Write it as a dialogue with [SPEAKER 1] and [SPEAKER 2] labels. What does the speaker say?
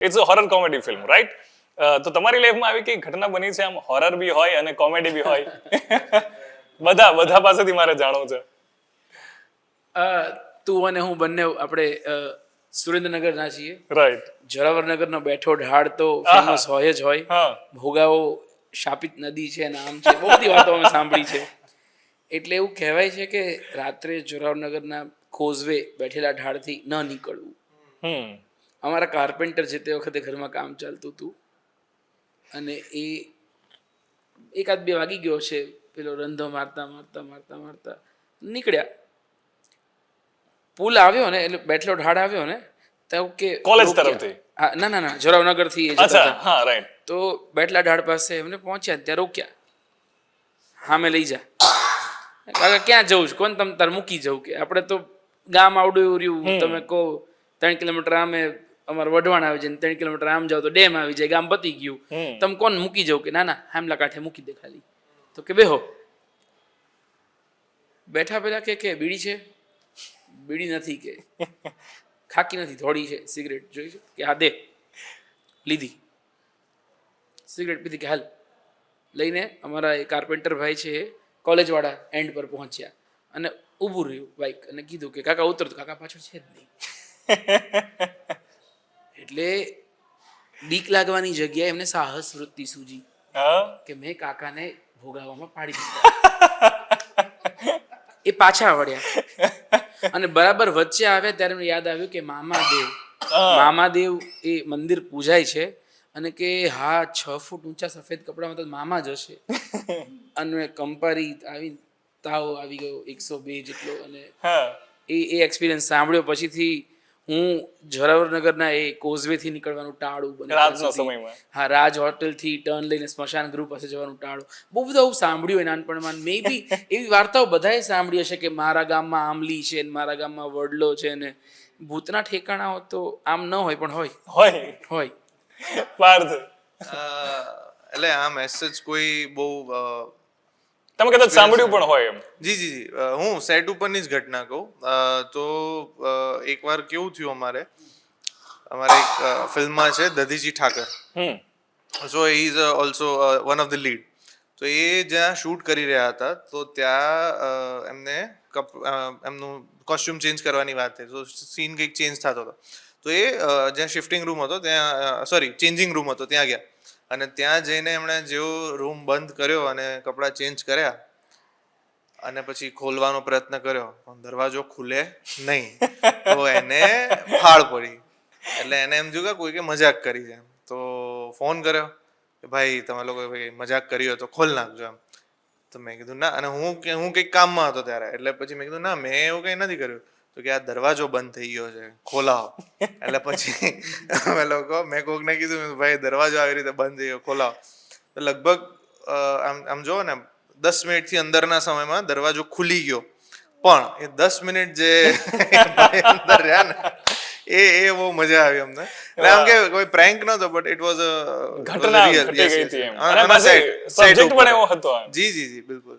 [SPEAKER 1] It's a horror comedy film right તો તમારી લાઈફમાં આવી કઈ ઘટના બની છે? આમ હોરર બી હોય અને કોમેડી બી હોય. બધા બધા પાસેથી મારે જાણવું છે.
[SPEAKER 2] તું અને હું બંને આપણે સુરેન્દ્રનગર ના છીએ.
[SPEAKER 1] રાઈટ
[SPEAKER 2] જોરાવરનગરનો બેઠો ઢાળ તો ફેમસ હોય જ હોય. ભોગાવો શાપિત નદી છે નામ છે બહુ બધી વાતો અમે સાંભળી છે. એટલે એવું કહેવાય છે કે રાત્રે જોરાવરનગરના કોઝવે બેઠેલા ઢાળથી ન નીકળવું.
[SPEAKER 1] હમ.
[SPEAKER 2] અમારા કાર્પેન્ટર છે તે વખતે ઘરમાં કામ ચાલતું હતું અને એ એકાદ બે વાગી ગયો છે પેલો રંધો મારતા મારતા મારતા મારતા નીકળ્યા. પુલ આવ્યો ને એટલે બેટલો ઢાળ આવ્યો ને તો કે કોલેજ
[SPEAKER 1] તરફથી?
[SPEAKER 2] હા ના ના ના
[SPEAKER 1] અચ્છા
[SPEAKER 2] હતા.
[SPEAKER 1] હા રાઈટ
[SPEAKER 2] તો બેટલા ઢાળ પાસે એમને પહોંચ્યા ત્યાં રોક્યા. હા મેં લઈ જા. કાકા ક્યાં જવું છે? કોણ તમે તાર મૂકી જવું કે? આપણે તો ગામ આવડું એવું રહ્યું તમે કહો ત્રણ કિલોમીટર આમે અમારે વઢવાણ આવી જાય ને ત્રણ કિલોમીટર આમ જાવ તો ડેમ આવી જાય ગામ પતી ગયું. તમે કોણ મૂકી જવું કે ના ના હામલા કાંઠે મૂકી દે ખાલી. તો કે બેહો. બેઠા પેલા કે કે બીડી છે? બીડી નથી કે. ખાકી નથી થોડી છે સિગરેટ જોઈ છે? કે હા દે. લીધી. સિગરેટ પીધી કે હાલ. લઈને અમારા એ કાર્પેન્ટર ભાઈ છે એ કોલેજવાળા એન્ડ પર પહોંચ્યા. અને ઊભું રહ્યું બાઈક અને કીધું કે કાકા ઉતર કાકા પાછળ છે જ નહીં. બીક લાગવાની જગ્યાએ એમને સાહસ વૃત્તિ સૂજી. કે મેં કાકાને ભોગાવામાં પાડી દીધા. એ પાછા વળ્યા અને બરાબર વચ્ચે આવ્યા ત્યારે મને યાદ આવ્યું કે મામાદેવ મામાદેવ એ મંદિર પૂજાય છે અને કે હા છ ફૂટ ઊંચા સફેદ કપડામાં તો મામા જ હશે. અને કંપારી આવી તાવ આવી ગયો એકસો બે જેટલો અને એ એ એક્સપિરિયન્સ સાંભળ્યો. પછીથી હું જોરાવરનગરના એ કોઝવેથી નીકળવાનું ટાળું બને.
[SPEAKER 1] સમયમાં.
[SPEAKER 2] હા રાજ હોટેલથી ટર્ન લઈને સ્મશાન ગૃહ પાસે જવાનું ટાળું. બહુ બધું આવું સાંભળ્યું હોય નાનપણમાં. મે બી એવી વાર્તાઓ બધાએ સાંભળી હશે કે મારા ગામમાં આમલી છે ને મારા ગામમાં વડલો છે ને ભૂતના ઠેકાણાઓ તો આમ ન હોય પણ હોય.
[SPEAKER 1] હોય.
[SPEAKER 2] હોય.
[SPEAKER 1] પાર્થ
[SPEAKER 3] એટલે આ મેસેજ કોઈ બહુ
[SPEAKER 1] તમે કદાચ સાંભળ્યું પણ હોય એમ.
[SPEAKER 3] જી જી જી. હું સેટ ઉપરની જ ઘટના કહું. તો એકવાર કેવું થયું અમારે? અમારે એક ફિલ્મમાં છે Dadhiji Thakar.
[SPEAKER 1] Hmm.
[SPEAKER 3] So he is also one of the lead તો એ જ્યાં શૂટ કરી રહ્યા હતા તો ત્યાં એમને કપ એમનું કોસ્ટ્યુમ ચેન્જ કરવાની વાત થઈ તો સીન કંઈક ચેન્જ થતો હતો. તો એ જ્યાં શિફ્ટિંગ રૂમ હતો ત્યાં સોરી ચેન્જિંગ રૂમ હતો ત્યાં ગયા. અને ત્યાં જઈને એમણે જેવો રૂમ બંધ કર્યો અને કપડાં ચેન્જ કર્યા અને પછી ખોલવાનો પ્રયત્ન કર્યો, પણ દરવાજો ખુલે નહીં. તો એને ફાળ પડી. એટલે એને એમ જોયું કે કોઈકે મજાક કરી છે તો ફોન કર્યો કે ભાઈ, તમે લોકો ભાઈ મજાક કરી તો ખોલ નાખજો એમ. તો મેં કીધું, ના. અને હું હું કંઈક કામમાં હતો ત્યારે. એટલે પછી મેં કીધું, ના, મેં એવું કંઈ નથી કર્યું. તો કે આ દરવાજો બંધ થઈ ગયો છે ખોલાવો. એટલે પછી અમે લોકો મેં કોકને કીધું ભાઈ દરવાજો આવી રીતે બંધ થઈ ગયો ખોલાવો. તો લગભગ આમ આમ જુઓ ને દસ મિનિટથી અંદરના સમયમાં દરવાજો ખુલી ગયો. પણ એ દસ મિનિટ જે અંદર રહ્યા ને એ એ બહુ મજા આવી અમને. એટલે આમ કે કોઈ પ્રેન્ક નતો બટ ઇટ વોઝ
[SPEAKER 1] ઘટના ઘટી ગઈ હતી એમ. અને પણ એવો હતો
[SPEAKER 3] જી જી જી બિલકુલ.